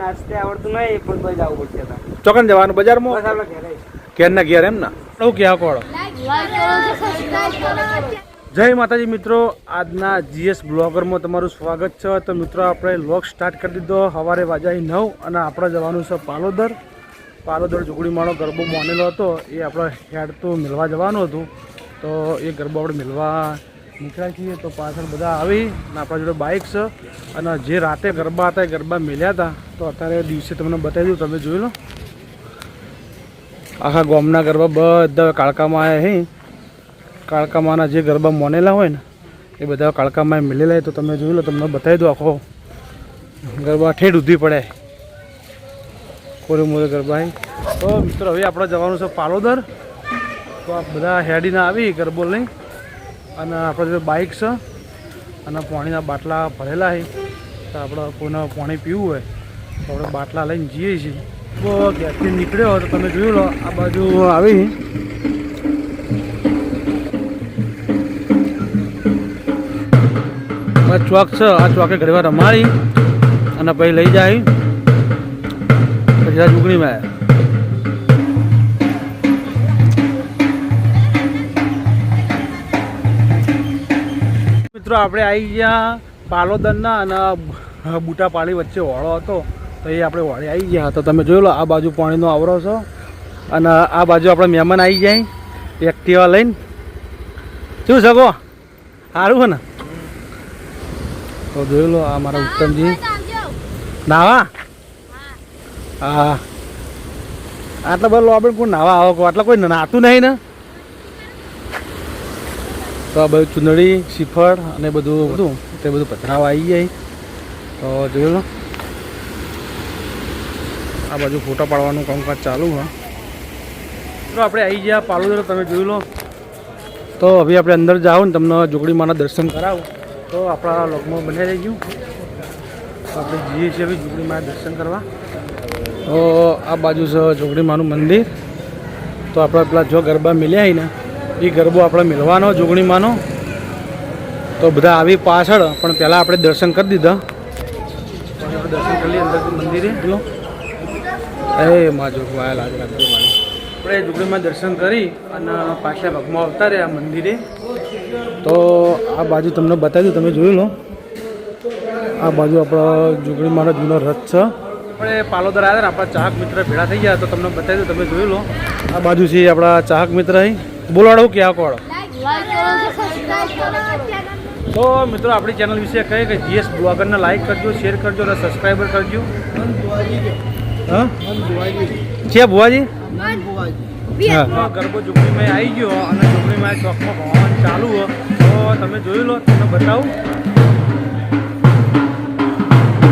નાસ્તે આવડતું નહીં પણ તો જવું પડશે. ચોકન જવાનું બજારમાં? બસ આપણે ઘેરના ઘેર એમ ને? શું કોળો જય માતાજી મિત્રો આજના જીએસ બ્લોગરમાં તમારું સ્વાગત છે. તો મિત્રો આપણે લોગ સ્ટાર્ટ કરી દીધો. સવારે વાજાઈ નવ અને આપણે જવાનું છે પાલોદર. પાલોદર ઝુગડીમાળો ગરબો માનેલો હતો. એ આપણે હેડ તો મિલવા જવાનું હતું. તો એ ગરબો આપણે મિલવા નીકળ્યા છીએ તો પાછળ બધા આવી અને આપણા જોડે બાઇક છે. અને જે રાતે ગરબા હતા, એ ગરબા મેલ્યા હતા. તો અત્યારે દિવસે તમને બતાવી દઉં, તમે જોઈ લો. આખા ગામના ગરબા બધા કાળકામાં આવ્યા હે. કાળકામાંના જે ગરબા મોનેલા હોય ને, એ બધા કાળકામાં મેલેલા હોય તો તમે જોઈ લો, તમને બતાવી દો આખો ગરબા ઠેઠ ઉધી પડે કોરે મોરે ગરબા તો મિત્રો, હવે આપણે જવાનું છે પાલોદર. તો આ બધા હેડીને આવી ગરબો લઈ અને આપણે જો બાઇક છે, અને પાણીના બાટલા ભરેલા છે, તો આપણે કોઈને પાણી પીવું હોય, તો આપણે બાટલા લઈને જઈએ છીએ. તો ગેસથી નીકળ્યો તો તમે જોયું લો, આ બાજુ આવી. આ ચોક છે, આ ચોકે ઘણી વાર રમાડી, અને પછી લઈ જાય. પછી આ ચૂંટણીમાં મિત્રો, આપણે આવી ગયા પાલોદરના અને બુટાપાળી વચ્ચે વાળો હતો. તો એ આપણે હોળે આવી ગયા. તો તમે જોઈ લો, આ બાજુ પાણીનો આવરો છો. અને આ બાજુ આપણે મહેમાન આવી જાય એક્ટિવા લઈને. શું શકો સારું ને? તો જોઈ લો, આ મારા ઉત્તમજી. નાવા? હા. આટલા બધા આપણે કોઈ નાવા આવો આટલા કોઈ નાતું નહીં ને? તો આ બધું ચુંદડી શ્રીફળ અને બધું બધું, તે બધું પથરાવા આવી જાય તો જોયું આ બાજુ ફોટા પાડવાનું કામકાજ ચાલુ હા તો આપણે આવી ગયા પાલોદર, તમે જોઈ લો. તો હવે આપણે અંદર જાઓ ને તમને જોગડી માના દર્શન કરાવો. તો આપણા લોગમાં બને રહી ગયું તો આપણે જઈએ છીએ હવે જોગડીમાના દર્શન કરવા. તો આ બાજુ છે જોગડી માનું મંદિર. તો આપણે પેલા જો ગરબા મિલ્યા ને એ ગરબો આપણે મેળવાનો જોગણીમાંનો. તો બધા આવી પાછળ, પણ પહેલાં આપણે દર્શન કરી દીધા. પછી દર્શન કરી લઈએ અંદર મંદિરે. બોલો એ માં જોગવાયા લાજ રાખજો મારી આપણે જોગણીમાં દર્શન કરી અને પાછલા ભાગમાં આવતા રહ્યા મંદિરે. તો આ બાજુ તમને બતાવી દઉં, તમે જોઈ લો. આ બાજુ આપણો જોગણીમાંનો જૂનો રથ છે. આપણે પાલોદર આવ્યા ને, આપણા ચાહક મિત્ર ભેળા થઈ ગયા, તો તમને બતાવી દઉં, તમે જોઈ લો. આ બાજુ છે આપણા ચાહક મિત્ર અહીં. બોલાડો કે કોડો તો મિત્રો આપણી ચેનલ વિશે કહે કે જીએસ બ્લોગરને લાઈક કરજો શેર કરજો અને સબસ્ક્રાઈબર કરજો. હા? છે ભુવાજી? ગરબો ઝુંપડીમાં આવી ગયો અને ઝુંપડીમાં ચોકમાં ભણવાનું ચાલુ તો તમે જોઈ લો તમને બતાવું.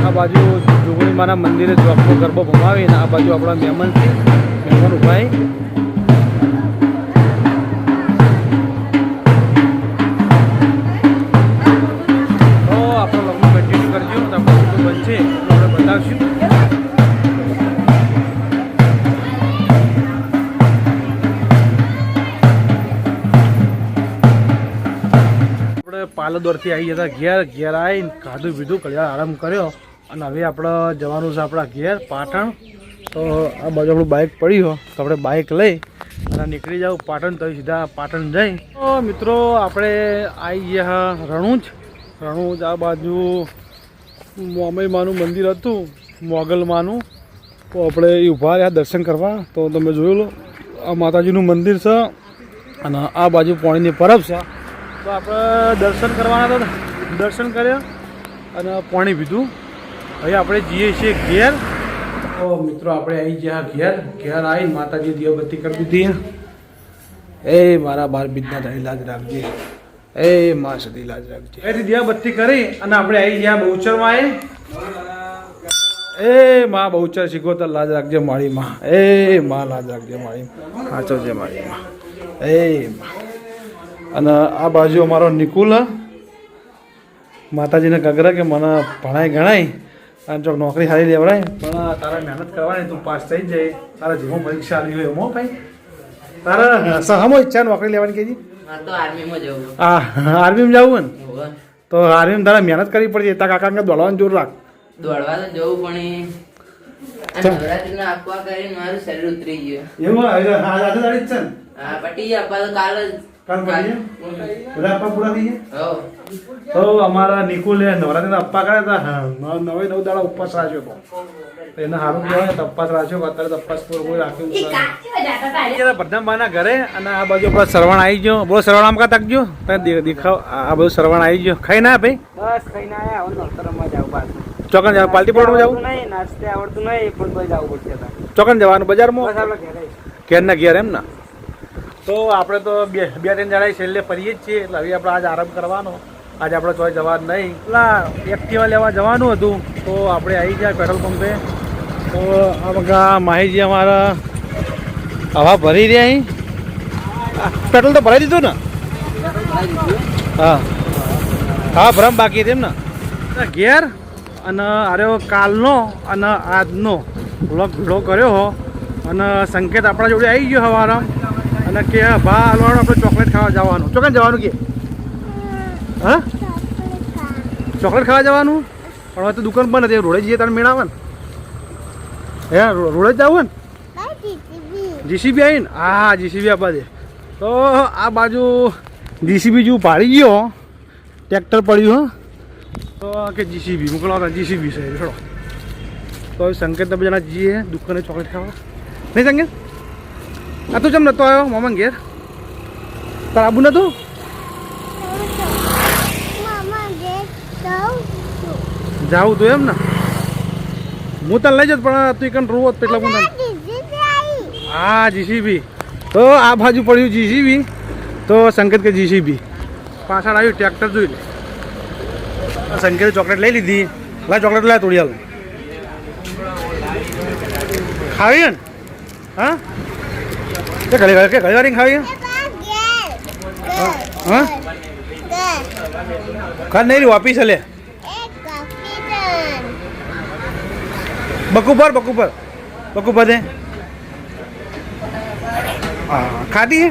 આ બાજુ ઝુંપડીમાંના મંદિરે ચોકમાં ગરબો ભમાવીને આ બાજુ આપણા મહેમાન છે. મહેમાન ઊભા આપણે પાલદોરથી આવી જતા ઘેર ઘેર આવીને ખાધું પીધું, કલ્યાણ આરામ કર્યો. અને હવે આપણે જવાનું છે આપણા ઘેર, પાટણ. તો આ બાજુ આપણું બાઇક પડ્યું તો આપણે બાઇક લઈ અને નીકળી જાવ પાટણ તો સીધા પાટણ જઈ. તો મિત્રો, આપણે આવી ગયા રણુજ. રણુજ આ બાજુ મોમયમાનું મંદિર હતું, મોગલમાનું. તો આપણે એ ઊભા રહ્યા દર્શન કરવા. તો તમે જોયું લો, આ માતાજીનું મંદિર છે. અને આ બાજુ પાણીની પરબ છે. તો આપણે દર્શન કરવાના હતા દર્શન કર્યા અને પાણી પીધું. હવે આપણે જઈએ છીએ ઘેર. તો મિત્રો, આપણે આવી ગયા ઘેર. ઘેર આવીને માતાજી દીવાબત્તી કરી દીધી. એ મારા બાર બીજના તારી લાજ રાખજે. એ મા સદી લાજ રાખજે. એથી દીવાબત્તી કરી અને આપણે આવી ગયા બહુચરમાં આવી એ માં બહુચર શીખો તો લાજ રાખજે મારી માં એ માં લાજ રાખજે મારી સાચવજે મારી માં એ માં. અને આ બાજુ અમારો નિકુલ માતાજીને ગગરા કે મને ભણાય ગણાય. અને જો નોકરી સારી લેવડાય. પણ તારે મહેનત કરવાની તું પાસ થઈ જાય. તારા જેવો પરીક્ષા આવી હોય એમાં ભાઈ. તારા સહમો ઈચ્છા નોકરી લેવાની કેજી હા તો આર્મીમાં જવું. ને? તો આર્મીમાં તારે મહેનત કરવી પડશે. તારા કાકાને દોડવાનું જોર રાખ. દોડવા તો જવું પણ નવરાત્રીનો આપવા કરીને મારું શરીર ઉતરી ગયું. એવું હા પટી આપવા તો કાલ જ કાલ પટી બધા અપ્પા પૂરા થઈ ગયા? તો અમારા નિકુલે નવરાત્રીના અપ્પા કર્યા હતા નવ- દાડા ઉપવાસ રાખ્યો હતો. એને સારું કહેવાય તો રાખ્યો અત્યારે તપાસ પૂરો કોઈ રાખ્યું. ઘરે અને આ બાજુ આપણો સરવણ આવી ગયો. બોલો સરવણ આમ કા તકજો તને દેખાવ. આ બધું સરવણ આવી ગયો. ખાઈ ના ભાઈ? બસ ખાઈને આયા. હવે નોતરમાં જાવ પાછું. ચોકન જવાનું પાલટી પડવા જવું? નહીં નાસ્તે આવડતું નહીં પણ જવું પડશે. ચોકન જવાનું બજારમાં? ઘેરના ઘેર એમ ને? તો આપણે તો બે બે ત્રણ જણા છેલ્લે ફરીએ જ છીએ, એટલે હવે આપણે આજ આરામ કરવાનો. આજે આપણે ચોય જવાનું નહીં. પેલા એક્ટિવા લેવા જવાનું હતું, તો આપણે આવી ગયા પેટ્રોલ પંપે. તો આ માહીજી અમારા હવા ભરી રહ્યા અહીં પેટ્રોલ તો ભરાઈ દીધું ને? હા. હા ભરમ બાકી હતી એમ ને? ઘેર અને આર્યો કાલનો અને આજનો વ્લોગ ભીડો કર્યો હો. અને સંકેત આપણા જોડે આવી ગયો હવારામ અને કે ભા હાલવાનું આપણે ચોકલેટ ખાવા જવાનું. ચોકલેટ જવાનું કે? હા? ચોકલેટ ખાવા જવાનું? પણ હવે તો દુકાન બંધ હતી, રોડે જઈએ તારે મેળાવે ને. હે રોડે જ જવું ને? જીસીબી આવીને? હા જીસીબી આપવા દે. તો આ બાજુ જીસીબી જેવું પાડી ગયો ટ્રેક્ટર પડ્યું તો કે જીસીબી મોકલાવતા જીસીબી છે છોડો તો હવે સંકેત તમે જણા જઈએ, દુકાને ચોકલેટ ખાવા. નહીં સંકેત? આ તું ચમ નતો આવ્યો મામા ઘેર. તાર આબુ નતું? જાવું તું એમ ને. હું તને લઈ જત પણ તું એકન રોવો એટલે હું હા જીસીબી તો આ બાજુ પડ્યું જીસીબી તો સંકેત કે જીસીબી પાછળ આવ્યું ટ્રેક્ટર જોઈ લે. સંકેતે ચોકલેટ લઈ લીધી. લાય ચોકલેટ લાય તોડી હાલ. ખાવી ને? હા? કે ઘડી કે ઘડી વાળી ખાવી હા? ખાર નહીં રહ્યું વાપીસ લે. બકુપર બકુપર બકુપર દે. હા ખાટી હે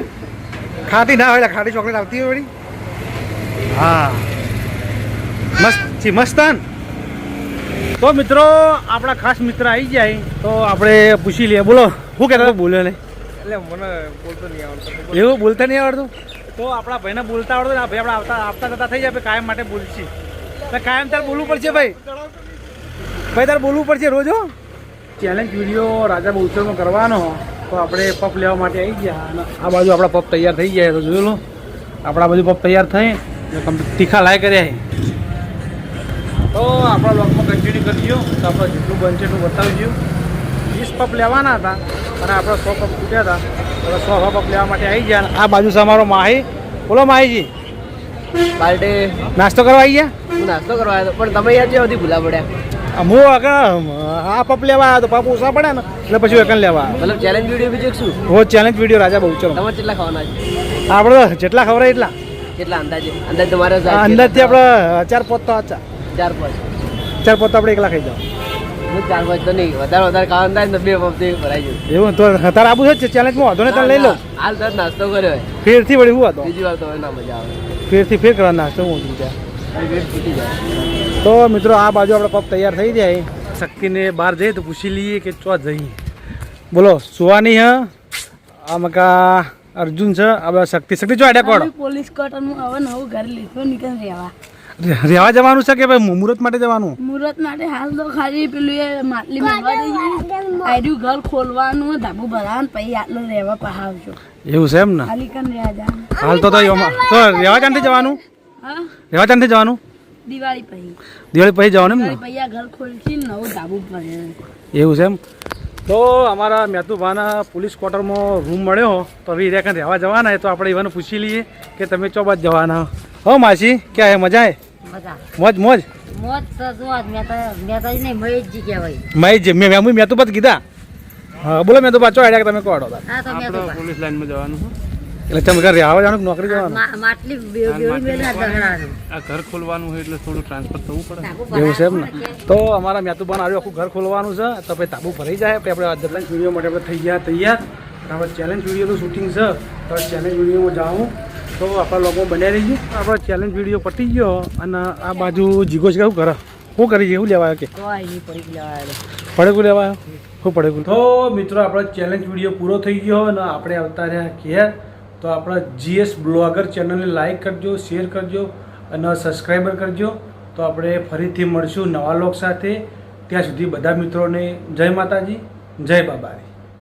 ખાટી ના હોય ખાટી ચોકલેટ આવતી હોય વળી. હા. મસ્ત છી મસ્તાન. તો મિત્રો આપણા ખાસ મિત્ર આવી જાય તો આપણે પૂછી લઈએ. બોલો શું કહેતા હતા? બોલ્યો ને એટલે મને બોલતો નહીં આવડતું. એવું બોલતા નહીં આવડતું? તો આપણા ભાઈને બોલતા આવડતું ને ભાઈ આપણે આવતા આવતા જતા થઈ જાય ભાઈ કાયમ માટે બોલશી. તો કાયમ તારે બોલવું પડશે ભાઈ. ભાઈ તારે બોલવું પડશે રોજ હો. ચેલેન્જ વીડિયો રાજા બહુચરમાં કરવાનો. તો આપણે પપ લેવા માટે આવી ગયા. અને આ બાજુ આપણા પપ તૈયાર થઈ ગયા તો જોયું લો. આપણા બધું પપ તૈયાર થઈ. તીખા લાય કર્યા તો આપણા બ્લોગમાં કન્ટિન્યુ કરજો તો આપણે જેટલું બનશે એટલું બતાવી વીસ પપ લેવાના હતા અને આપણે સો પપ તૂટ્યા હતા. હવે સો હવા પપ લેવા માટે આવી ગયા આ બાજુ છે અમારો માહી. બોલો માહીજી. બાલટે નાસ્તો કરવા આવી ગયા? નાસ્તો કરવા આવ્યો પણ તમે યાર જે બધી ભૂલા પડ્યા. હું આગળ આ પપ લેવા આવ્યો તો પાપુ ઓછા પડે ને એટલે પછી એકન લેવા મતલબ ચેલેન્જ વીડિયો બીજો શું હો ચેલેન્જ વીડિયો રાજા બહુ ચલો. તમારે કેટલા ખાવાના છે. આપણે જેટલા ખવડાય એટલા. કેટલા અંદાજે? અંદાજ તમારે અંદાજથી આપણે ચાર પોત તો ચાર પોત. ચાર પોત આપણે એકલા ખાઈ જાવ હું ચાર પાંચ તો નહીં વધારે વધારે ખાવાનું થાય ને બે પંપથી ભરાઈ જશે એવું તો તારે આબુ છે ચેલેન્જમાં વાંધો ને તને લઈ લો. હાલ નાસ્તો કર્યો હોય ફેરથી વળી હું હતો બીજી વાર તો ના મજા આવે. ફેરથી ફેર કરવા નાસ્તો હું ત્યાં તો મિત્રો આ બાજુ આપણે પપ તૈયાર થઈ જાય. શક્તિને બહાર જઈએ તો પૂછી લઈએ કે ચો જઈએ. બોલો સુવાની હ? આ મકા અર્જુન છે. આ શક્તિ શક્તિ જો આડે કોડ પોલીસ કોટનું હવે હું ઘર લીધો નીકળ રહેવા રહેવા જવાનું છે કે ભાઈ મુહૂર્ત માટે જવાનું? મુહૂર્ત માટે હાલ તો ખાલી પેલું એ માટલી મંગવા દઈએ ઘર ખોલવાનું ધાબુ ભરાવાનું પછી આટલો રહેવા પહાવજો. એવું છે એમ ને? ખાલી કન રહેવા હાલ તો તો રહેવા ચાંદથી જવાનું? હા? રહેવા ચાંદથી જવાનું? દિવાળી પછી. દિવાળી પછી જવાનું એમ ને? પછી આ ઘર ખોલશી નવું ધાબુ ભરે એવું છે એમ? તો અમારા મેતુભાના પોલીસ ક્વાર્ટરમાં રૂમ મળ્યો તો હવે રહ્યા રહેવા જવાના હોય તો આપણે એવાને પૂછી લઈએ કે તમે ચોબા જવાના હો. માસી ક્યાં હે? મજા બધા મોજ. મોજ મોજ? તો જો મેં તો મેં તો નહીં મહેશજી કહેવાય. મેં જે મેં મેં મેં તો બસ કીધા. હા બોલો મેં તો પાછો આડ્યા તમે કોડો હા તો મેં તો પોલીસ લાઈનમાં જવાનું એટલે તમે ઘરે આવવા જવાનું નોકરી જવાનું? માટલી બેવડી મેલા દહડાનું. આ ઘર ખોલવાનું હોય એટલે થોડું ટ્રાન્સફર થવું પડે. એવું છે એમ ને? તો અમારા મેતુબાન આવ્યું આખું ઘર ખોલવાનું છે તો પછી તાબુ ભરાઈ જાય. આપણે આપણે ચેલેન્જ વીડિયો માટે આપણે થઈ ગયા તૈયાર. હવે ચેલેન્જ વિડીયોનું શૂટિંગ છે તો ચેલેન્જ વિડીયોમાં જાઉં. તો આપણા લોકો બન્યા રહી ગયું આપણો ચેલેન્જ વીડિયો પતી ગયો અને આ બાજુ જીગો છે શું કરે? શું કરી એવું લેવાય કે? પડેકું લેવાય. શું પડેકું? તો મિત્રો આપણો ચેલેન્જ વીડિયો પૂરો થઈ ગયો અને આપણે આવતા રહ્યા ઘેર. તો આપણા જીએસ બ્લોગર ચેનલને લાઇક કરજો શેર કરજો અને સબસ્ક્રાઈબર કરજો. તો આપણે ફરીથી મળશું નવા લોક સાથે. ત્યાં સુધી બધા મિત્રોને જય માતાજી જય બાબારી.